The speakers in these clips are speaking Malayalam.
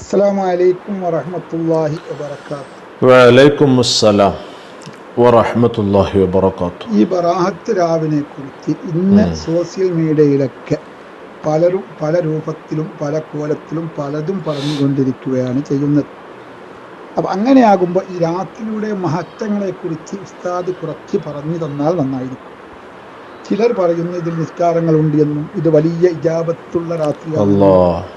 അസ്സാം വലൈക്കും വറഹമത്തല്ലാഹി വബർക്കാത്ത് വലൈക്കും അസ്സലാം വറഹമത്തല്ലാഹി വബർക്കാത്തു ഈ ബറാഹത്ത് രാവിനെ കുറിച്ച് ഇന്ന് സോഷ്യൽ മീഡിയയിലൊക്കെ പലരും പല രൂപത്തിലും പല കോലത്തിലും പലതും പറഞ്ഞുകൊണ്ടിരിക്കുകയാണ് ചെയ്യുന്നത്. അപ്പം അങ്ങനെയാകുമ്പോൾ ഈ രാത്രിയുടെ മഹത്വങ്ങളെ കുറിച്ച് ഉസ്താദ് കുറച്ച് പറഞ്ഞു തന്നാൽ നന്നായിരിക്കും. ചിലർ പറയുന്നു ഇതിൽ നിസ്കാരങ്ങളുണ്ട് എന്നും ഇത് വലിയ ഇജാപത്തുള്ള രാത്രിയാണ്.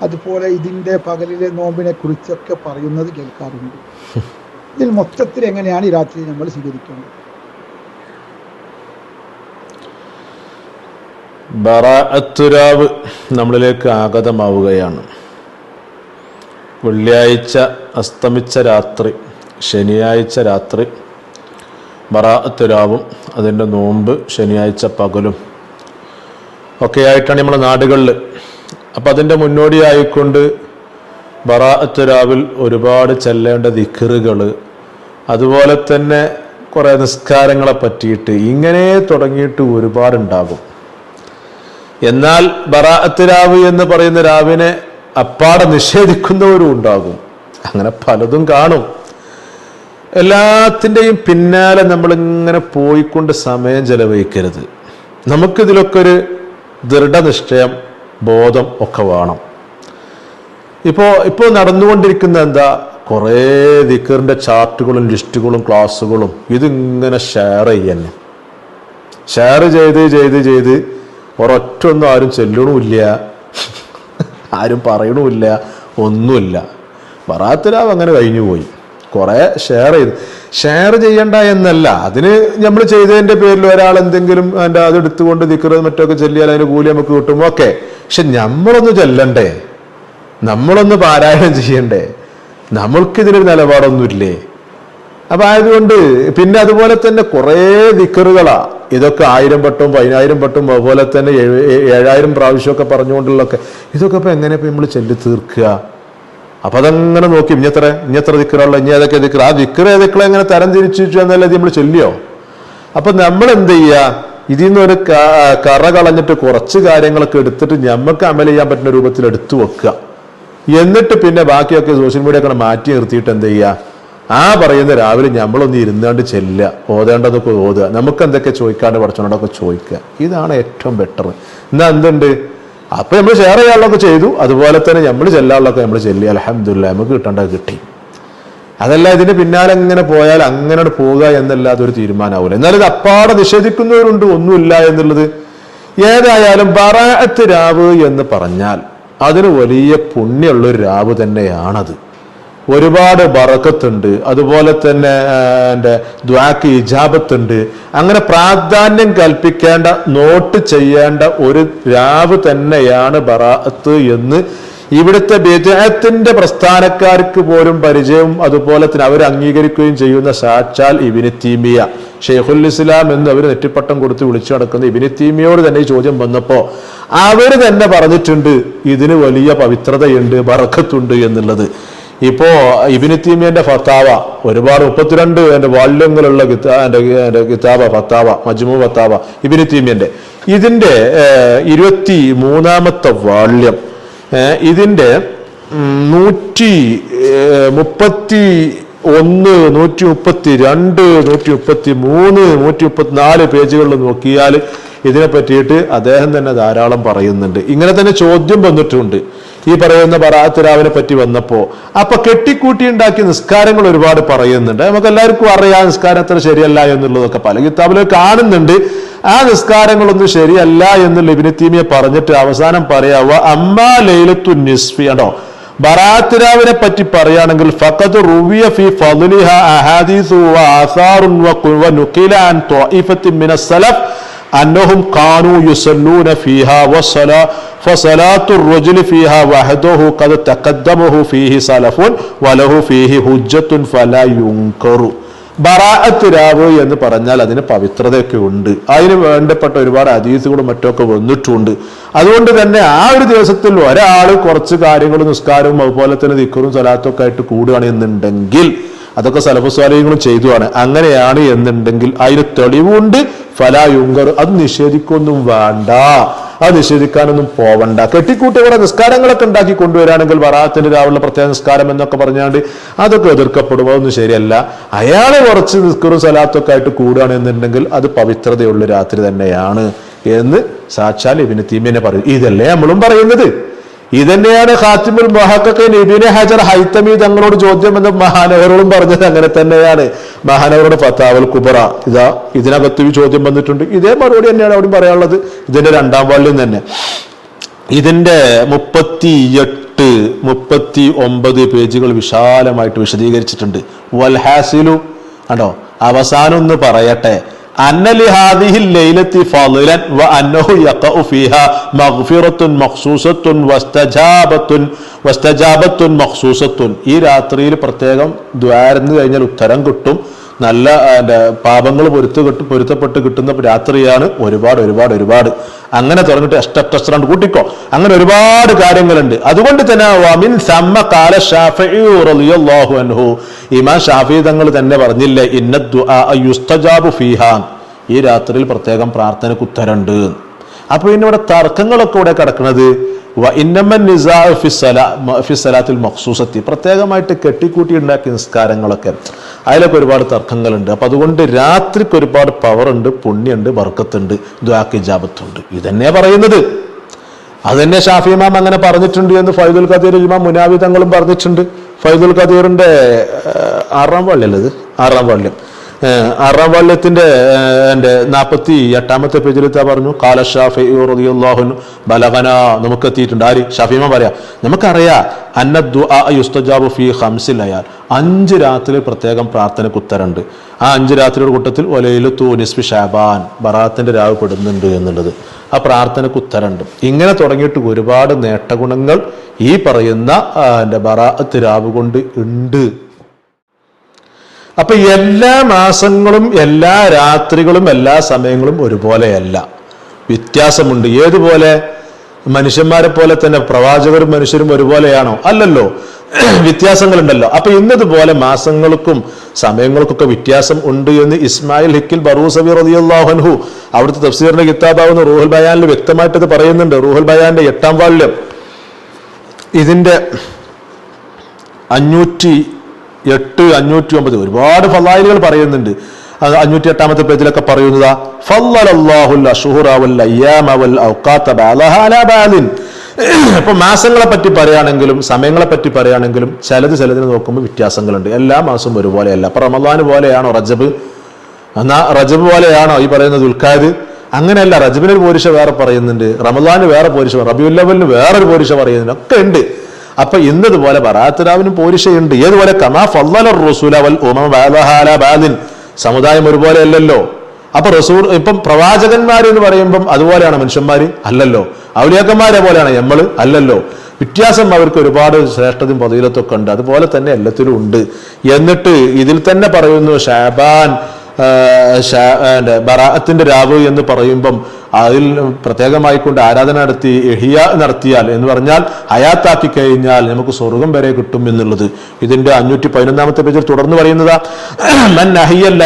അതുപോലെ ഇതിന്റെ പകലിലെ നോമ്പിനെ കുറിച്ചൊക്കെ പറയുന്നത് കേൾക്കാറുണ്ട്. ഇതിൽ മൊത്തത്തിൽ എങ്ങനെയാണ് ഈ രാത്രി നമ്മൾ സ്വീകരിക്കേണ്ടത്? ബറാഅത്തുരാവ് നമ്മളിലേക്ക് ആഗതമാവുകയാണ്. വെള്ളിയാഴ്ച അസ്തമിച്ച രാത്രി ശനിയാഴ്ച രാത്രി ബറാഅത്തുരാവും അതിന്റെ നോമ്പ് ശനിയാഴ്ച പകലും. ഒക്കെയായിട്ടാണ് നമ്മുടെ നാടുകളിൽ അപ്പം അതിന്റെ മുന്നോടിയായിക്കൊണ്ട് ബറാത്തുരാവിൽ ഒരുപാട് ചെല്ലേണ്ട ദിക്കറുകൾ അതുപോലെ തന്നെ കുറേ നിസ്കാരങ്ങളെ പറ്റിയിട്ട് ഇങ്ങനെ തുടങ്ങിയിട്ട് ഒരുപാടുണ്ടാകും. എന്നാൽ ബറാഅത്ത് രാവ് എന്ന് പറയുന്ന രാവിനെ അപ്പാടെ നിഷേധിക്കുന്നവരും ഉണ്ടാകും. അങ്ങനെ പലതും കാണും. എല്ലാത്തിന്റെയും പിന്നാലെ നമ്മളിങ്ങനെ പോയിക്കൊണ്ട് സമയം ചെലവഴിക്കരുത്. നമുക്കിതിലൊക്കെ ഒരു ദൃഢനിശ്ചയം ബോധം ഒക്കെ വേണം. ഇപ്പോൾ ഇപ്പോൾ നടന്നുകൊണ്ടിരിക്കുന്ന എന്താ കുറേ ദിക്കറിന്റെ ചാർട്ടുകളും ലിസ്റ്റുകളും ക്ലാസ്സുകളും ഇതിങ്ങനെ ഷെയർ ചെയ്യുന്നു. ഷെയർ ചെയ്ത് ചെയ്ത് ചെയ്ത് ഒരൊറ്റ ഒന്നും ആരും ചെല്ലണമില്ല. ആരും പറയണമില്ല. ഒന്നുമില്ല. ബറാത്തിലാവ് അങ്ങനെ കഴിഞ്ഞു പോയി കുറേ ഷെയർ ചെയ്ത്. ഷെയർ ചെയ്യണ്ട എന്നല്ല. അതിന് നമ്മൾ ചെയ്തതിന്റെ പേരിൽ ഒരാൾ എന്തെങ്കിലും അതിന്റെ അത് എടുത്തുകൊണ്ട് ദിക്കറ് മറ്റൊക്കെ ചെല്ലിയാൽ അതിന് കൂലി നമുക്ക് കിട്ടും. ഓക്കെ പക്ഷെ നമ്മളൊന്ന് ചെല്ലണ്ടേ? നമ്മളൊന്ന് പാരായണം ചെയ്യണ്ടേ? നമ്മൾക്കിതിനൊരു നിലപാടൊന്നുമില്ലേ? അപ്പൊ ആയതുകൊണ്ട് പിന്നെ അതുപോലെ തന്നെ കുറേ ദിക്കറുകളാ ഇതൊക്കെ ആയിരം പട്ടും പതിനായിരം പട്ടും അതുപോലെ തന്നെ ഏഴ് ഏഴായിരം പ്രാവശ്യമൊക്കെ പറഞ്ഞുകൊണ്ടുള്ളൊക്കെ ഇതൊക്കെ ഇപ്പൊ എങ്ങനെ ഇപ്പൊ നമ്മൾ ചെല്ലി തീർക്കുക? അപ്പൊ അതങ്ങനെ നോക്കി ഇഞ്ഞത്ര ഇഞ്ഞത്ര ദിക്കറുള്ള ഇനി ഏതൊക്കെ ദിക്കർ ആ ദിക്കർ ഏതൊക്കെ എങ്ങനെ തരം തിരിച്ചു എന്നല്ലേ നമ്മൾ ചൊല്ലിയോ? അപ്പൊ നമ്മൾ എന്ത് ചെയ്യുക ഇതിൽ നിന്ന് ഒരു കറ കളഞ്ഞിട്ട് കുറച്ച് കാര്യങ്ങളൊക്കെ എടുത്തിട്ട് നമുക്ക് അമൽ ചെയ്യാൻ പറ്റുന്ന രൂപത്തിൽ എടുത്തു വെക്കുക. എന്നിട്ട് പിന്നെ ബാക്കിയൊക്കെ സോഷ്യൽ മീഡിയ ഒക്കെ മാറ്റി നിർത്തിയിട്ട് എന്ത് ചെയ്യുക ആ പറയുന്ന രാവിലെ നമ്മളൊന്ന് ഇരുന്നാണ്ട് ചെല്ലുക. ഓതേണ്ടതൊക്കെ ഓതുക. നമുക്ക് എന്തൊക്കെ ചോദിക്കാണ്ട് പഠിച്ചോണ്ടൊക്കെ ചോദിക്കുക. ഇതാണ് ഏറ്റവും ബെറ്റർ എന്നാ എന്തുണ്ട്? അപ്പൊ നമ്മൾ ഷെയർ ചെയ്യാനുള്ളതൊക്കെ ചെയ്തു. അതുപോലെ തന്നെ നമ്മൾ ചെല്ലാനുള്ളതൊക്കെ നമ്മൾ ചെല്ലി. അലഹമില്ല നമുക്ക് കിട്ടേണ്ടത് കിട്ടി. അതല്ല ഇതിന് പിന്നാലെ എങ്ങനെ പോയാൽ അങ്ങനെ പോവുക എന്നല്ലാതെ ഒരു തീരുമാനമാവില്ല എന്നാൽ അപ്പാടെ നിഷേധിക്കുന്നവരുണ്ട് ഒന്നുമില്ല എന്നുള്ളത് ഏതായാലും ബറാഅത്ത് രാവ് എന്ന് പറഞ്ഞാൽ അതിന് വലിയ പുണ്യമുള്ള ഒരു രാവ് തന്നെയാണത്. ഒരുപാട് ബറക്കത്തുണ്ട്. അതുപോലെ തന്നെ എന്റെ ദ്വാക്ക് ഇജാബത്തുണ്ട്. അങ്ങനെ പ്രാധാന്യം കൽപ്പിക്കേണ്ട നോട്ട് ചെയ്യേണ്ട ഒരു രാവ് തന്നെയാണ് ബറാഅത്ത് എന്ന് ഇവിടുത്തെ ബിജയത്തിന്റെ പ്രസ്ഥാനക്കാർക്ക് പോലും പരിചയവും അതുപോലെ തന്നെ അവർ അംഗീകരിക്കുകയും ചെയ്യുന്ന സാക്ഷാൽ ഇബിനി തീമിയ ഷെയ്ഖുൽ ഇസ്ലാം എന്ന് അവർ നെറ്റിപ്പട്ടം കൊടുത്ത് വിളിച്ചു നടക്കുന്ന ഇബിനി തീമിയോട് തന്നെ ഈ ചോദ്യം വന്നപ്പോൾ അവർ തന്നെ പറഞ്ഞിട്ടുണ്ട് ഇതിന് വലിയ പവിത്രതയുണ്ട് ബറക്കത്തുണ്ട് എന്നുള്ളത്. ഇപ്പോ ഇബിന് തീമിയന്റെ ഫത്താവ ഒരുപാട് മുപ്പത്തിരണ്ട് എന്റെ വാല്യങ്ങളുള്ള കിതാ കിതാബ ഫത്താവ മജ്മു ഫത്താവ ഇബിന് തീമിയന്റെ. ഇതിന്റെ ഏഹ്, ഇരുപത്തി മൂന്നാമത്തെ വാല്യം ഇതിന്റെ നൂറ്റി മുപ്പത്തി ഒന്ന് നൂറ്റി മുപ്പത്തി രണ്ട് നൂറ്റി മുപ്പത്തി മൂന്ന് നൂറ്റി മുപ്പത്തിനാല് പേജുകളിൽ നോക്കിയാൽ ഇതിനെ പറ്റിയിട്ട് അദ്ദേഹം തന്നെ ധാരാളം പറയുന്നുണ്ട്. ഇങ്ങനെ തന്നെ ചോദ്യം വന്നിട്ടുണ്ട്. ഈ പറയുന്ന ബറാത്തുരാവിനെ പറ്റി വന്നപ്പോ അപ്പൊ കെട്ടിക്കൂട്ടി ഉണ്ടാക്കിയ നിസ്കാരങ്ങൾ ഒരുപാട് പറയുന്നുണ്ട്. നമുക്ക് എല്ലാവർക്കും അറിയാം നിസ്കാരം അത്ര ശരിയല്ല എന്നുള്ളതൊക്കെ പല കിതാബിലും കാണുന്നുണ്ട്. ആ നിസ്കാരങ്ങളൊന്നും ശരിയല്ല എന്നുള്ള ഇബിന് തീമിയെ പറഞ്ഞിട്ട് അവസാനം പറയാവ അമ്മാ ലൈലത്തു നിസ്ഫി ആണോ ബറാത്തിരാവിനെ പറ്റി പറയുകയാണെങ്കിൽ ഫഖദ് ഫി അഹാദീസു വ വ നുഖില അൻ സലഫ് أنهم كانوا يصلون فيها والصلاة فصلاة الرجل فيها وحده قد تقدمه فيه سلف وله فيه حجة فلا ينكر ബറാഅത്ത് രാവ് എന്ന് പറഞ്ഞാൽ അതിന് പവിത്രതയൊക്കെ ഉണ്ട് അതിന് വേണ്ടപ്പെട്ട ഒരുപാട് അതീസുകളും മറ്റൊക്കെ വന്നിട്ടുണ്ട് അതുകൊണ്ട് തന്നെ ആ ഒരു ദിവസത്തിൽ ഒരാൾ കുറച്ച് കാര്യങ്ങളും നിസ്കാരവും അതുപോലെ തന്നെ ദിക്കറും സ്വലാത്തും ഒക്കെ ആയിട്ട് കൂടുകയാണ് എന്നുണ്ടെങ്കിൽ അതൊക്കെ സലഫസ്വാലയങ്ങളും ചെയ്തുമാണ് അങ്ങനെയാണ് എന്നുണ്ടെങ്കിൽ അതിന് തെളിവുണ്ട് ഫലായുങ്കർ അത് നിഷേധിക്കൊന്നും വേണ്ട. അത് നിഷേധിക്കാനൊന്നും പോവണ്ട. കെട്ടിക്കൂട്ടി ഇവിടെ നിസ്കാരങ്ങളൊക്കെ ഉണ്ടാക്കി കൊണ്ടുവരാണെങ്കിൽ വറാത്തിന്റെ രാവിലെ പ്രത്യേക നിസ്കാരം എന്നൊക്കെ പറഞ്ഞാണ്ട് അതൊക്കെ എതിർക്കപ്പെടും. അതൊന്നും ശരിയല്ല. അയാളെ കുറച്ച് നിസ്കറും സലാത്തൊക്കെ ആയിട്ട് കൂടുകയാണെന്നുണ്ടെങ്കിൽ അത് പവിത്രതയുള്ള രാത്രി തന്നെയാണ് എന്ന് സാക്ഷാൽ ഇബിന് തീമിനെ പറയും. ഇതല്ലേ നമ്മളും പറയുന്നത്? ഇതന്നെയാണ് ഖാത്തിമുൽ മൊഹക്കൻ ഇബിനെ ഹജർ ഹൈത്തമി തങ്ങളോട് ചോദ്യം എന്ന് മഹാനവരോടും പറഞ്ഞത് അങ്ങനെ തന്നെയാണ്. മഹാനവരുടെ ഫത്താവൽ കുബറ. ഇതാ ഇതിനകത്ത് ചോദ്യം വന്നിട്ടുണ്ട്. ഇതേ മറുപടി തന്നെയാണ് അവിടെ പറയാനുള്ളത്. ഇതിന്റെ രണ്ടാം വാളിലും തന്നെ. ഇതിന്റെ മുപ്പത്തി എട്ട് മുപ്പത്തി ഒമ്പത് പേജുകൾ വിശാലമായിട്ട് വിശദീകരിച്ചിട്ടുണ്ട്. വൽഹാസിലു കണ്ടോ? അവസാനം ഒന്ന് പറയട്ടെ. അന്നലി ലൈലത്തി വ മഗ്ഫിറത്തുൻ മഖ്സൂസത്തുൻ മഖ്സൂസത്തുൻ. ഈ രാത്രിയിൽ പ്രത്യേകം ദ്വാരന്ന് കഴിഞ്ഞാൽ ഉത്തരം കിട്ടും. നല്ല പാപങ്ങൾ പൊരുത്ത് പൊരുത്തപ്പെട്ട് കിട്ടുന്ന രാത്രിയാണ് ഒരുപാട് ഒരുപാട് ഒരുപാട്. അങ്ങനെ തുടങ്ങിട്ട് എഷ്ടസ്റ്ററാണ്ട് കൂട്ടിക്കോ. അങ്ങനെ ഒരുപാട് കാര്യങ്ങളുണ്ട്. അതുകൊണ്ട് തന്നെ വമിൻ ഷാഫി തങ്ങൾ തന്നെ പറഞ്ഞില്ലേ ഇന്ന ഈ രാത്രിയിൽ പ്രത്യേകം പ്രാർത്ഥനയ്ക്ക് ഉത്തരമുണ്ട് അപ്പൊ പിന്നെ ഇവിടെ തർക്കങ്ങളൊക്കെ ഇവിടെ കിടക്കുന്നത് വ ഇന്നമൻ നിസാ ഫി സലാ ഫി സലാത്തിൽ മഖ്സൂസത്തി. പ്രത്യേകമായിട്ട് കെട്ടിക്കൂട്ടി ഉണ്ടാക്കിയ നിസ്കാരങ്ങളൊക്കെ. അതിലൊക്കെ ഒരുപാട് തർക്കങ്ങളുണ്ട്. അപ്പൊ അതുകൊണ്ട് രാത്രിക്ക് ഒരുപാട് പവർ ഉണ്ട് പുണ്യുണ്ട് ബർക്കത്തുണ്ട് ദ്വാക്ക് ജാപത്തുണ്ട് ഇതന്നെ പറയുന്നത്. അതന്നെ ഷാഫി ഇമാം അങ്ങനെ പറഞ്ഞിട്ടുണ്ട് എന്ന് ഫൈദുൽ ഖദീർ ഇമാം മുനാവി തങ്ങളും പറഞ്ഞിട്ടുണ്ട്. ഫൈദുൽ ഖദീറിന്റെ ആറാം വള്ളിയല്ലത് ആറാം വള്ളിയം ആറാം വള്ളിയത്തിന്റെ ഏഹ്, എന്റെ നാൽപ്പത്തി എട്ടാമത്തെ പേജിലെത്താ പറഞ്ഞു? കാല ഷാഫി റളിയല്ലാഹു ബലഗന. നമുക്ക് എത്തിയിട്ടുണ്ട് ആര്? ഷാഫിമ പറയാ നമുക്കറിയാം അഞ്ച് രാത്രി പ്രത്യേകം പ്രാർത്ഥനയ്ക്ക് ഉത്തരമുണ്ട്. ആ അഞ്ച് രാത്രിയുടെ കൂട്ടത്തിൽ ഒലയിലു തൂ നിസ്ബി ഷാബാൻ ബറാത്തിന്റെ രാവ് പെടുന്നുണ്ട് എന്നുള്ളത്. ആ പ്രാർത്ഥനയ്ക്ക് ഉത്തരമുണ്ട്. ഇങ്ങനെ തുടങ്ങിയിട്ട് ഒരുപാട് നേട്ടഗുണങ്ങൾ ഈ പറയുന്ന എന്റെ ബറാത്ത് രാവ് കൊണ്ട് ഉണ്ട്. അപ്പൊ എല്ലാ മാസങ്ങളും എല്ലാ രാത്രികളും എല്ലാ സമയങ്ങളും ഒരുപോലെയല്ല. വ്യത്യാസമുണ്ട്. ഏതുപോലെ? മനുഷ്യന്മാരെ പോലെ തന്നെ പ്രവാചകരും മനുഷ്യരും ഒരുപോലെയാണോ? അല്ലല്ലോ. വ്യത്യാസങ്ങളുണ്ടല്ലോ. അപ്പൊ ഇന്നതുപോലെ മാസങ്ങൾക്കും സമയങ്ങൾക്കൊക്കെ വ്യത്യാസം ഉണ്ട് എന്ന് ഇസ്മായിൽ ഹിക്കിൽ ബറൂസബി റളിയല്ലാഹു അവിടുത്തെ തഫ്സീറിന്റെ കിതാബാവുന്ന റൂഹൽ ബയാനിൽ വ്യക്തമായിട്ട് ഇത് പറയുന്നുണ്ട്. റൂഹൽ ബയാന്റെ എട്ടാം വാള്യം ഇതിന്റെ അഞ്ഞൂറ്റി എട്ട് അഞ്ഞൂറ്റി ഒമ്പത് ഒരുപാട് ഫലായിലുകൾ പറയുന്നുണ്ട്. അഞ്ഞൂറ്റി എട്ടാമത്തെ പേജിലൊക്കെ പറയുന്നതാ ഇപ്പൊ മാസങ്ങളെ പറ്റി പറയുകയാണെങ്കിലും സമയങ്ങളെ പറ്റി പറയുകയാണെങ്കിലും ചിലത് ചിലതിന് നോക്കുമ്പോൾ വ്യത്യാസങ്ങളുണ്ട്. എല്ലാ മാസവും ഒരുപോലെയല്ല. അപ്പൊ റമദാൻ പോലെയാണോ റജബ്? എന്നാ റജബ് പോലെയാണോ ഈ പറയുന്നത് ദുൽഖാദ്? അങ്ങനെയല്ല റജബിന് ഒരു പോരിശ വേറെ പറയുന്നുണ്ട്. റമദാന് വേറെ പോരിശ റബിയുല്ലവലിന് വേറൊരു പോരിശ പറയുന്നുണ്ട്. ഒക്കെ ഉണ്ട്. അപ്പൊ ഇന്നതുപോലെ ബറാത്തുരാവിനും പോരിഷയുണ്ട്. ഏതുപോലെ? കമാ റസൂല വൽ സമുദായം ഒരുപോലെ അല്ലല്ലോ. അപ്പൊ റസൂർ ഇപ്പം പ്രവാചകന്മാർ എന്ന് പറയുമ്പം അതുപോലെയാണ് മനുഷ്യന്മാര് അല്ലല്ലോ. ഔലിയാക്കന്മാരെ പോലെയാണ് നമ്മൾ അല്ലല്ലോ. വ്യത്യാസം അവർക്ക് ഒരുപാട് ശ്രേഷ്ഠതയും പതിയിലത്തൊക്കെ ഉണ്ട്. അതുപോലെ തന്നെ എല്ലാത്തിലും ഉണ്ട്. എന്നിട്ട് ഇതിൽ തന്നെ പറയുന്നു ഷാബാൻ ബറാത്തിന്റെ രാവ് എന്ന് പറയുമ്പം അതിൽ പ്രത്യേകമായിക്കൊണ്ട് ആരാധന നടത്തി എഹിയ നടത്തിയാൽ എന്ന് പറഞ്ഞാൽ ഹയാത്താക്കി കഴിഞ്ഞാൽ നമുക്ക് സ്വർഗം വരെ കിട്ടും എന്നുള്ളത്. ഇതിന്റെ അഞ്ഞൂറ്റി പതിനൊന്നാമത്തെ പേജിൽ തുടർന്ന് പറയുന്നതാ മൻ അഹിയൽ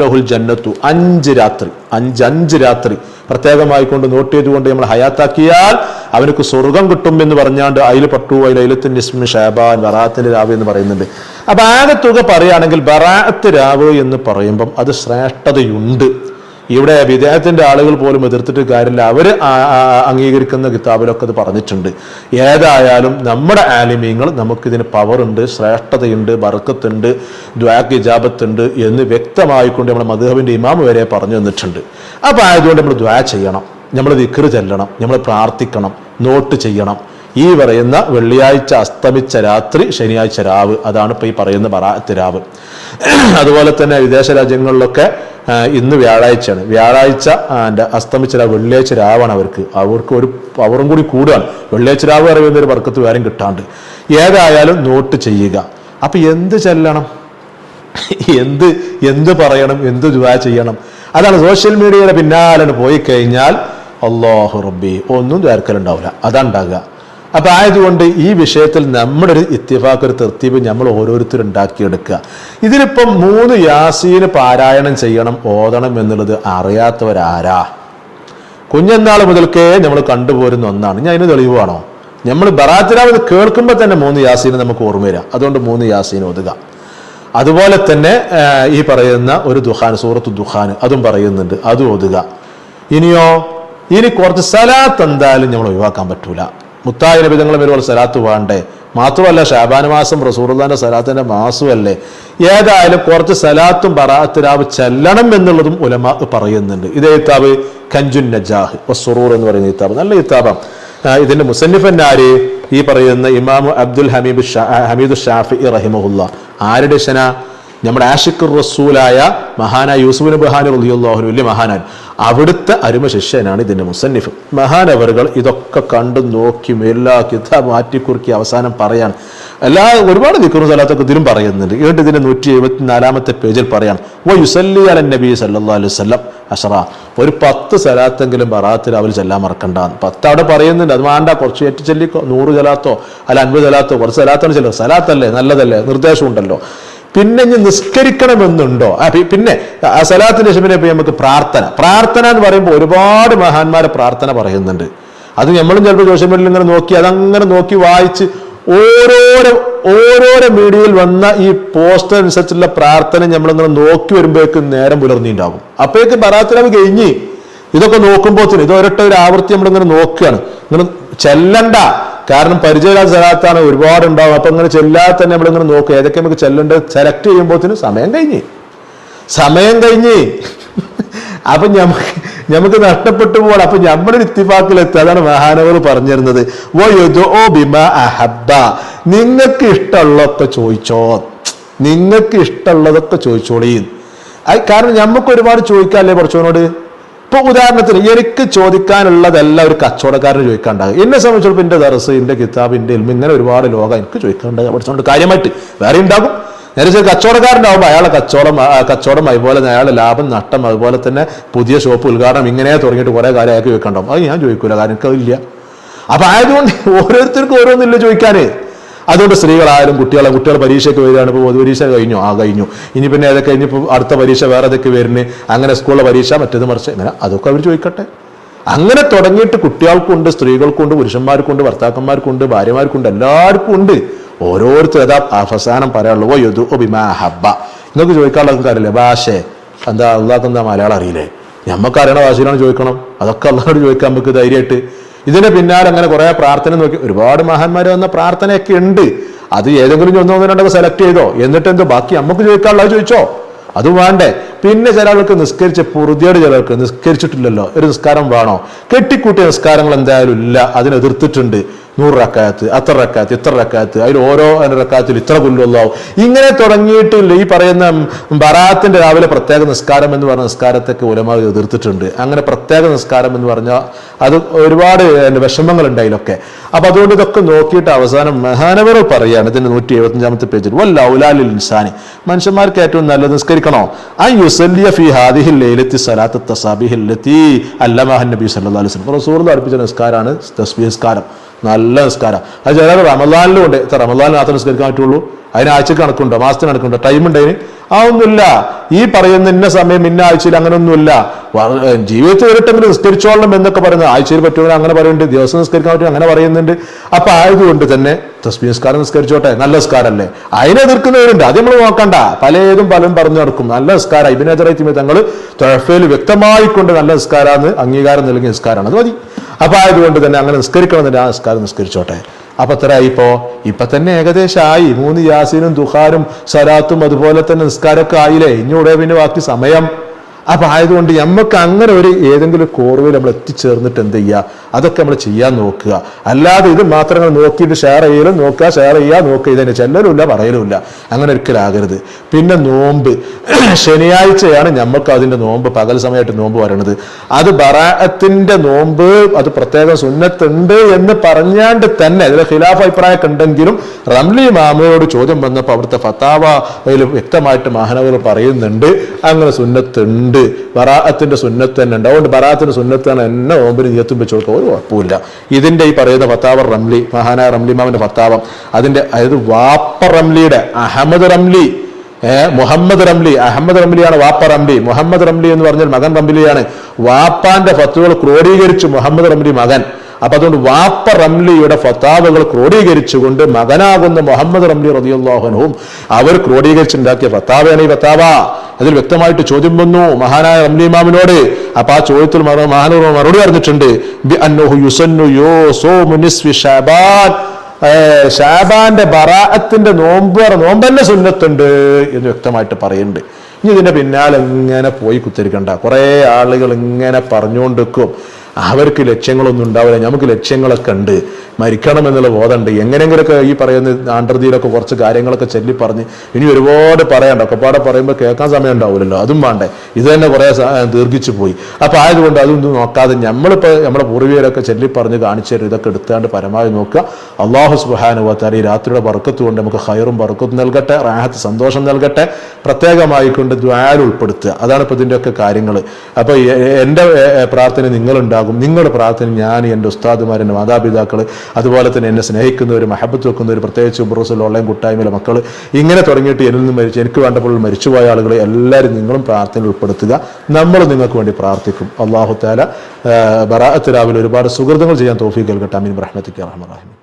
ലഹുൽ ജന്നത്തു. അഞ്ച് രാത്രി അഞ്ച് അഞ്ച് രാത്രി പ്രത്യേകമായിക്കൊണ്ട് നോട്ട് ചെയ്തുകൊണ്ട് നമ്മൾ ഹയാത്താക്കിയാൽ അവനക്ക് സ്വർഗം കിട്ടും എന്ന് പറഞ്ഞാണ്ട് അതിൽ പട്ടു അതിൽ അയിലത്തിൻ നിസ്മി ഷാബാൻ ബറാത്തിന്റെ രാവ് എന്ന് പറയുന്നുണ്ട്. അപ്പൊ ആകെ തുക പറയുകയാണെങ്കിൽ ബറാത്ത് രാവ് എന്ന് പറയുമ്പം അത് ശ്രേഷ്ഠതയുണ്ട്. ഇവിടെ വിദേഹത്തിന്റെ ആളുകൾ പോലും എതിർത്തിട്ട് കാര്യമില്ല. ആ- അംഗീകരിക്കുന്ന കിതാബിലൊക്കെ അത് പറഞ്ഞിട്ടുണ്ട്. ഏതായാലും നമ്മുടെ ആലിമീങ്ങൾ നമുക്കിതിന് പവറുണ്ട് ശ്രേഷ്ഠതയുണ്ട് ബർക്കത്തുണ്ട് ദ്വാക്ക് ഇജാബത്തുണ്ട് എന്ന് വ്യക്തമായിക്കൊണ്ട് നമ്മുടെ മധുഹബിന്റെ ഇമാം വരെ പറഞ്ഞു തന്നിട്ടുണ്ട്. അപ്പോൾ ആയതുകൊണ്ട് നമ്മൾ ദ്വാ ചെയ്യണം. നമ്മൾ ദിക്റ് ചെല്ലണം. നമ്മൾ പ്രാർത്ഥിക്കണം. നോട്ട് ചെയ്യണം. ഈ പറയുന്ന വെള്ളിയാഴ്ച അസ്തമിച്ച രാത്രി ശനിയാഴ്ച രാവ്. അതാണ് ഇപ്പൊ ഈ പറയുന്ന ബറാഅത്ത് രാവ്. അതുപോലെ തന്നെ വിദേശ രാജ്യങ്ങളിലൊക്കെ ഇന്ന് വ്യാഴാഴ്ചയാണ്. വ്യാഴാഴ്ച അസ്തമിച്ച രാവ് വെള്ളിയാഴ്ച രാവാണ് അവർക്ക്. അവർക്ക് ഒരു അവറും കൂടി കൂടുകയാണ് വെള്ളിയാഴ്ച രാവ് അറിയുന്ന ഒരു വർക്കത്ത് വേറെയും കിട്ടാണ്ട്. ഏതായാലും നോട്ട് ചെയ്യുക. അപ്പൊ എന്ത് ചെല്ലണം? എന്ത് എന്ത് പറയണം? എന്ത് ദുവാ ചെയ്യണം? അതാണ് സോഷ്യൽ മീഡിയയുടെ പിന്നാലെ പോയി കഴിഞ്ഞാൽ അള്ളാഹു റബ്ബി. ഒന്നും ചേർക്കലുണ്ടാവില്ല അതാണ്ടാകുക അപ്പൊ ആയതുകൊണ്ട് ഈ വിഷയത്തിൽ നമ്മുടെ ഒരു ഇത്തിഫാക്ക് ഒരു തെർത്തീവ് നമ്മൾ ഓരോരുത്തരും ഉണ്ടാക്കിയെടുക്കുക. ഇതിലിപ്പം മൂന്ന് യാസീന് പാരായണം ചെയ്യണം ഓതണം എന്നുള്ളത് അറിയാത്തവരാരാ? കുഞ്ഞന്നാൾ മുതൽക്കേ നമ്മൾ കണ്ടുപോരുന്ന ഒന്നാണ്. ഞാൻ അതിന് തെളിവാണോ? നമ്മൾ ബറാത്തിനാവ് കേൾക്കുമ്പോൾ തന്നെ മൂന്ന് യാസീന് നമുക്ക് ഓർമ്മ വരാം അതുകൊണ്ട് മൂന്ന് യാസീൻ ഒതുക അതുപോലെ തന്നെ ഈ പറയുന്ന ഒരു ദുഹാൻ സൂറത്ത് ദുഹാൻ അതും പറയുന്നുണ്ട്. അതും ഒതുക ഇനിയോ ഇനി കുറച്ച് സലാത്ത് എന്തായാലും നമ്മൾ ഒഴിവാക്കാൻ പറ്റൂല. മുത്തായ നബിതങ്ങൾ വരുമ്പോൾ സലാത്ത് വേണ്ടേ? മാത്രമല്ല ഷാബാൻ മാസം റസൂറുല്ലാന്റെ സലാത്തിന്റെ മാസമല്ലേ? ഏതായാലും കുറച്ച് സലാത്തും ബറാത്തിരാവ് ചെല്ലണം എന്നുള്ളതും ഉലമ പറയുന്നുണ്ട്. ഇതേ ഇത്താബ് കഞ്ചുൻ നജാഹ് സുറൂർ എന്ന് പറയുന്ന ഇത്താബ് നല്ല ഇത്താബാണ് ഇതിന്റെ മുസന്നിഫന്നാര് ഈ പറയുന്ന ഇമാം അബ്ദുൽ ഹമീബ് ഹമീദ് ഷാഫി റഹിമഹുല്ല. ആരുടെ ശന നമ്മുടെ ആഷിഖുർ റസൂലായ മഹാനായ യൂസുഫ് ബഹാൻ റളിയല്ലാഹു വലിയ മഹാനാൻ. അവിടുത്തെ അരുമ ശിഷ്യനാണ് ഇതിന്റെ മുസന്നിഫ്. മഹാനവറുകൾ ഇതൊക്കെ കണ്ടു നോക്കി എല്ലാ കിതാബ് മാറ്റിക്കുറുക്കി അവസാനം പറയാൻ എല്ലാ ഒരുപാട് ദിക്കറും സ്ഥലത്തൊക്കെ ഇതിലും പറയുന്നുണ്ട്. എന്നിട്ട് ഇതിന്റെ നൂറ്റി എഴുപത്തി നാലാമത്തെ പേജിൽ പറയാൻ ഓ യുസല്ലി അല നബി സല്ലാ അലൈഹി വസല്ലം അഷറ. ഒരു പത്ത് സ്ഥലത്തെങ്കിലും ബറാത്തിൽ അവർ ചെല്ലാൻ മറക്കണ്ട പത്ത് അവിടെ പറയുന്നുണ്ട്. അത് വേണ്ട കുറച്ച് ഏറ്റു ചെല്ലിക്കോ നൂറ് ചെലാത്തോ അല്ല അൻപത് ചെലാത്തോ കുറച്ച് സലാത്താണ് ചെല്ലോ സ്ഥലത്തല്ലേ നല്ലതല്ലേ നിർദ്ദേശമുണ്ടല്ലോ. പിന്നെ ഇനി നിസ്കരിക്കണമെന്നുണ്ടോ? പിന്നെ അസലാത്തിന് ശേഷം പിന്നെ നമുക്ക് പ്രാർത്ഥന. പ്രാർത്ഥന എന്ന് പറയുമ്പോൾ ഒരുപാട് മഹാന്മാരെ പ്രാർത്ഥന പറയുന്നുണ്ട്. അത് നമ്മളും ചിലപ്പോൾ സോഷ്യൽ മീഡിയയിൽ ഇങ്ങനെ നോക്കി അതങ്ങനെ നോക്കി വായിച്ച് ഓരോരോ ഓരോരോ മീഡിയയിൽ വന്ന ഈ പോസ്റ്റർ അനുസരിച്ചുള്ള പ്രാർത്ഥന നമ്മളിങ്ങനെ നോക്കി വരുമ്പോഴേക്കും നേരം പുലർന്നിണ്ടാവും. അപ്പോഴേക്ക് ബറാത്തിനാവ് കഴിഞ്ഞ് ഇതൊക്കെ നോക്കുമ്പോഴത്തേന് ഇത് ഒരൊട്ട ഒരു ആവൃത്തി നമ്മളിങ്ങനെ നോക്കുകയാണ്. ഇങ്ങനെ ചെല്ലണ്ട കാരണം പരിചയമില്ലാത്ത സ്ഥലത്താണ് ഒരുപാട് ഉണ്ടാവും അപ്പൊ ഇങ്ങനെ ചെല്ലാതെ തന്നെ നമ്മളിങ്ങനെ നോക്കുക. ഏതൊക്കെ നമുക്ക് ചെല്ലേണ്ടത് സെലക്ട് ചെയ്യുമ്പോഴത്തേനും സമയം കഴിഞ്ഞ്. സമയം കഴിഞ്ഞ്. അപ്പൊ ഞമ്മക്ക് ഞമ്മക്ക് നഷ്ടപ്പെട്ടു പോകണം അപ്പൊ ഞമ്മളൊരു ഇത്തിഫാക്കിലെത്തി അതാണ് മഹാനവർ പറഞ്ഞിരുന്നത്. നിങ്ങൾക്ക് ഇഷ്ടമുള്ളതൊക്കെ ചോദിച്ചോ. നിങ്ങൾക്ക് ഇഷ്ടമുള്ളതൊക്കെ ചോദിച്ചോളീ കാരണം ഞമ്മക്ക് ഒരുപാട് ചോദിക്കാല്ലേ കുറച്ചോനോട് ഇപ്പൊ ഉദാഹരണത്തിന് എനിക്ക് ചോദിക്കാനുള്ളതല്ല ഒരു കച്ചവടക്കാരന് ചോദിക്കാണ്ടാകും. എന്നെ സംബന്ധിച്ചിടത്തോളം എന്റെ ദറസ് എന്റെ കിതാബ് എന്റെ ഇൽമ ഇങ്ങനെ ഒരുപാട് ലോകം എനിക്ക് ചോദിക്കാണ്ടാകും. പഠിച്ചുകൊണ്ട് കാര്യമായിട്ട് വേറെ ഉണ്ടാകും നേരെ ചെറിയ കച്ചവടക്കാരനാകുമ്പോൾ അയാളെ കച്ചവടം കച്ചവടം അതുപോലെ അയാളെ ലാഭം നഷ്ടം അതുപോലെ തന്നെ പുതിയ ഷോപ്പ് ഉദ്ഘാടനം ഇങ്ങനെ തുടങ്ങിയിട്ട് കുറെ കാര്യം അയാൾക്ക് ചോദിക്കണ്ടാവും അത് ഞാൻ ചോദിക്കൂല കാരണം എനിക്കതില്ല. അപ്പൊ ആയതുകൊണ്ട് ഓരോരുത്തർക്കും ഓരോന്നില്ല ചോദിക്കാനേ. അതുകൊണ്ട് സ്ത്രീകളായാലും കുട്ടികളെ കുട്ടികൾ പരീക്ഷയ്ക്ക് വരികയാണ് ഇപ്പോൾ പൊതുപരീക്ഷ കഴിഞ്ഞു. ആ കഴിഞ്ഞു. ഇനി പിന്നെ അതൊക്കെ ഇനിയിപ്പോൾ അടുത്ത പരീക്ഷ വേറെ അതൊക്കെ വരുന്നത് അങ്ങനെ സ്കൂളിലെ പരീക്ഷ മറ്റേത് മറിച്ച് ഇങ്ങനെ അതൊക്കെ അവർ ചോദിക്കട്ടെ. അങ്ങനെ തുടങ്ങിയിട്ട് കുട്ടികൾക്കുണ്ട് സ്ത്രീകൾക്കുണ്ട് പുരുഷന്മാർക്കുണ്ട് ഭർത്താക്കന്മാർക്കുണ്ട് ഭാര്യമാർക്കുണ്ട് എല്ലാവർക്കും ഉണ്ട്. ഓരോരുത്തർ അതാ അവസാനം പറയാനുള്ളവോ യദു ബിമാ ഹബ്ബ. നിങ്ങൾക്ക് ചോദിക്കാനുള്ള കാര്യമില്ലേ ഭാഷേ. എന്താ അള്ളാഹ് എന്താ മലയാളം അറിയില്ലേ? നമുക്ക് അറിയണ ഭാഷയിലാണ് ചോദിക്കണം. അതൊക്കെ അള്ളാഹോട് ചോദിക്കാൻ നമുക്ക് ധൈര്യമായിട്ട്. ഇതിന്റെ പിന്നാലെ അങ്ങനെ കുറെ പ്രാർത്ഥന നോക്കി. ഒരുപാട് മഹാന്മാർ വന്ന പ്രാർത്ഥനയൊക്കെ ഉണ്ട്. അത് ഏതെങ്കിലും ഒന്നോ രണ്ടോ സെലക്ട് ചെയ്തോ. എന്നിട്ട് എന്തോ ബാക്കി നമുക്ക് ചോദിക്കാനുള്ളത് ചോദിച്ചോ? അത് വേണ്ടേ. പിന്നെ ചില ആൾക്ക് നിസ്കരിച്ച പൊറുതിയോട് ചിലർക്ക് നിസ്കരിച്ചിട്ടില്ലല്ലോ. ഒരു നിസ്കാരം വേണോ? കെട്ടിക്കൂട്ടിയ നിസ്കാരങ്ങൾ എന്തായാലും ഇല്ല. അതിനെ എതിർത്തിട്ടുണ്ട് നൂറ് റക്കാത്ത് അത്ര റക്കാത്ത് ഇത്ര റക്കാത്ത് അതിൽ ഓരോ റക്കാത്തിൽ ഇത്ര പുല്ലുള്ളാവും ഇങ്ങനെ തുടങ്ങിയിട്ടില്ല. ഈ പറയുന്ന ബറാത്തിന്റെ രാവിലെ പ്രത്യേക നിസ്കാരം എന്ന് പറഞ്ഞ നിസ്കാരത്തൊക്കെ ഉലമാവ് എതിർത്തിട്ടുണ്ട്. അങ്ങനെ പ്രത്യേക നിസ്കാരം എന്ന് പറഞ്ഞാൽ അത് ഒരുപാട് വിഷമങ്ങൾ ഉണ്ടായിലൊക്കെ അപ്പൊ അതുകൊണ്ട് ഇതൊക്കെ നോക്കിയിട്ട് അവസാനം മഹാനവർ പറയാണ് ഇതിന്റെ നൂറ്റി എഴുപത്തഞ്ചാമത്തെ പേജിൽ വല്ല ഇൻസാനി മനുഷ്യന്മാർക്ക് ഏറ്റവും നല്ലത് നിസ്കരിക്കണോ? ആ യുസല്ലിയ ഫി ഹാദിഹിൽ ലൈലത്തി സലാത്ത് തസാബിഹിൽ അല്ലമാഹൻ നബി സല്ലല്ലാഹു അലൈഹി വസല്ലം. റസൂൽ അടുപ്പിച്ച നിസ്കാരമാണ് തസ്ബി നിസ്കാരം. നല്ല നിസ്കാരം. അത് ചിലർ റമദാനിലും ഉണ്ട്. റമദാനിൽ മാത്രം നിസ്കരിക്കാൻ പറ്റുള്ളൂ. അതിന് ആഴ്ച കണക്കുണ്ടോ മാസത്തിന് കണക്കുണ്ടോ ടൈം ഉണ്ട് അതിന്. ആ ഒന്നുമില്ല ഈ പറയുന്ന ഇന്ന സമയം ഇന്ന ആഴ്ചയിൽ അങ്ങനെയൊന്നുമില്ല ജീവിതത്തിൽ വരട്ടെങ്കിലും നിസ്കരിച്ചോളണം എന്നൊക്കെ പറയുന്നത് ആഴ്ചയിൽ പറ്റുമെങ്കിൽ അങ്ങനെ പറയുന്നുണ്ട്. ദിവസം നിസ്കരിക്കാൻ പറ്റും അങ്ങനെ പറയുന്നുണ്ട്. അപ്പൊ ആയതുകൊണ്ട് തന്നെ തസ്ബി നിസ്കാരം നിസ്കരിച്ചോട്ടെ. നല്ല നിസ്കാരമല്ലേ അതിനെ എതിർക്കുന്നവരുണ്ട്. അത് നമ്മൾ നോക്കണ്ട. പലതും പലരും പറഞ്ഞു നടക്കും. നല്ല നിസ്കാരം. ഇബിനെതിരായി തങ്ങൾ തൊഴഫയിൽ വ്യക്തമായിക്കൊണ്ട് നല്ല നിസ്കാരാന്ന് അംഗീകാരം നൽകിയ നിസ്കാരമാണ്. അത് മതി. അപ്പൊ ആയതുകൊണ്ട് തന്നെ അങ്ങനെ നിസ്കരിക്കണമെന്നില്ല. ആ നിസ്കാരം നിസ്കരിച്ചോട്ടെ. അപ്പൊ അത്ര ഇപ്പോ ഇപ്പൊ തന്നെ ഏകദേശം ആയി മൂന്ന് യാസീനും ദുഹാരും സലാത്തും അതുപോലെ തന്നെ നിസ്കാരമൊക്കെ ആയില്ലേ? ഇനിയുടെ പിന്നെ ബാക്കി സമയം. അപ്പൊ ആയതുകൊണ്ട് നമുക്ക് അങ്ങനെ ഒരു ഏതെങ്കിലും ഒരു കോർവയിൽ നമ്മൾ എത്തിച്ചേർന്നിട്ട് എന്ത് ചെയ്യുക അതൊക്കെ നമ്മൾ ചെയ്യാൻ നോക്കുക. അല്ലാതെ ഇത് മാത്രം നോക്കിയിട്ട് ഷെയർ ചെയ്യലും നോക്കുക ഷെയർ ചെയ്യുക നോക്കുക ഇതിനെ ചെല്ലലുമില്ല പറയലുമില്ല. അങ്ങനെ ഒരിക്കലാകരുത്. പിന്നെ നോമ്പ്. ശനിയാഴ്ചയാണ് നമുക്ക് അതിന്റെ നോമ്പ് പകൽ സമയമായിട്ട് നോമ്പ് വരണത്. അത് ബറാഅത്തിന്റെ നോമ്പ് അത് പ്രത്യേകം സുന്നത്തുണ്ട് എന്ന് പറഞ്ഞാണ്ട് തന്നെ അതിൽ ഖിലാഫ് അഭിപ്രായമൊക്കെ ഉണ്ടെങ്കിലും റംലി മാമയോട് ചോദ്യം വന്നപ്പോൾ അവിടുത്തെ ഫത്താവ അതിൽ വ്യക്തമായിട്ട് മഹാനവർ പറയുന്നുണ്ട് അങ്ങനെ സുന്നത്തുണ്ട്. ബറാഅത്തിന്റെ സുന്നത്ത് തന്നെ ഉണ്ട്. അതുകൊണ്ട് ബറാഅത്തിന്റെ സുന്നത്താണ് എന്നെ നോമ്പിന് നിയത്തും വെച്ച് ഒരു കുഴപ്പമില്ല ഇതിന്റെ ഈ പറയുന്ന ഫത്താവർ റംലി മഹാനായ റംലി മാമിന്റെ ഫത്താവം അതിന്റെ അതായത് വാപ്പ റംലിയുടെ അഹമ്മദ് റംലി മുഹമ്മദ് റംലി അഹമ്മദ് റംലിയാണ് വാപ്പ റംലി മുഹമ്മദ് റംലി എന്ന് പറഞ്ഞാൽ മകൻ റംലിയാണ്. വാപ്പാന്റെ ഫത്തുകൾ ക്രോഡീകരിച്ചു മുഹമ്മദ് റംലി മകൻ. അപ്പൊ അതുകൊണ്ട് വാപ്പ റംലിയുടെ ഫത്താവുകൾ ക്രോഡീകരിച്ചുകൊണ്ട് മകനാകുന്ന മുഹമ്മദ് റംലി റതിയുള്ളാഹനും അവർ ക്രോഡീകരിച്ചുണ്ടാക്കിയ ഫത്താവയാണ് ഈ ഫത്താവ. അതിൽ വ്യക്തമായിട്ട് ചോദ്യം വന്നു മഹാനായ റംലി ഇമാമിനോട്. അപ്പൊ ആ ചോദ്യത്തിൽ മഹാനൂർ മറുപടി പറഞ്ഞിട്ടുണ്ട് ഷാബാന്റെ ബറാഅത്തിന്റെ നോമ്പ് നോമ്പന്നെ സുന്നത്തുണ്ട് എന്ന് വ്യക്തമായിട്ട് പറയുന്നുണ്ട്. ഇനി ഇതിന്റെ പിന്നാലെ ഇങ്ങനെ പോയി കുത്തിരിക്കണ്ട. കുറെ ആളുകൾ ഇങ്ങനെ പറഞ്ഞുകൊണ്ടിരിക്കും. അവർക്ക് ലക്ഷ്യങ്ങളൊന്നും ഉണ്ടാവില്ല. നമുക്ക് ലക്ഷ്യങ്ങളൊക്കെ ഉണ്ട്. മരിക്കണം എന്നുള്ള ബോധമുണ്ട്. എങ്ങനെയെങ്കിലൊക്കെ ഈ പറയുന്ന ആണ്ടർതിയിലൊക്കെ കുറച്ച് കാര്യങ്ങളൊക്കെ ചൊല്ലി പറഞ്ഞ് ഇനി ഒരുപാട് പറയണ്ട ഒക്കെപ്പാടെ പറയുമ്പോൾ കേൾക്കാൻ സമയം ഉണ്ടാവില്ലല്ലോ. അതും വേണ്ടേ. ഇത് തന്നെ കുറേ ദീർഘിച്ചു പോയി. അപ്പോൾ ആയതുകൊണ്ട് അതൊന്നും നോക്കാതെ നമ്മളിപ്പോ നമ്മുടെ പൂർവികരൊക്കെ ചൊല്ലി പറഞ്ഞ് കാണിച്ചു തരും ഇതൊക്കെ എടുത്താണ്ട് പരമാവധി നോക്കുക. അള്ളാഹു സുബാനുവത്താൽ ഈ രാത്രിയുടെ ബർക്കത്ത് കൊണ്ട് നമുക്ക് ഹൈറും ബർക്കത്തും നൽകട്ടെ റാഹത്ത് സന്തോഷം നൽകട്ടെ. പ്രത്യേകമായി കൊണ്ട് ദ്വാൽ ഉൾപ്പെടുത്തുക. അതാണ് ഇപ്പൊ ഇതിന്റെയൊക്കെ കാര്യങ്ങൾ അപ്പോൾ എന്റെ പ്രാർത്ഥന നിങ്ങളുണ്ടാകും. നിങ്ങളുടെ പ്രാർത്ഥന ഞാൻ എന്റെ ഉസ്താദുമാർ എന്റെ മാതാപിതാക്കൾ അതുപോലെ തന്നെ എന്നെ സ്നേഹിക്കുന്നവർ മഹബത്ത് വെക്കുന്നവർ പ്രത്യേകിച്ച് ഉബ്രൂസിൽ ഓൺലൈൻ കൂട്ടായ്മയിലെ മക്കൾ ഇങ്ങനെ തുടങ്ങിയിട്ട് എന്നിൽ നിന്ന് മരിച്ചു എനിക്ക് വേണ്ടപ്പോൾ മരിച്ചുപോയ ആളുകളെ എല്ലാവരും നിങ്ങളും പ്രാർത്ഥനയിൽ ഉൾപ്പെടുത്തുക. നമ്മൾ നിങ്ങൾക്ക് വേണ്ടി പ്രാർത്ഥിക്കും. അള്ളാഹു താല ബറാഅത്ത് രാവിലെ ഒരുപാട് സുഹൃത്തുക്കൾ ചെയ്യാൻ തോഫീ കേൾക്കട്ടെ അമീൻ. റഹ്മത്തിക്ക് റഹ്മറാഹിം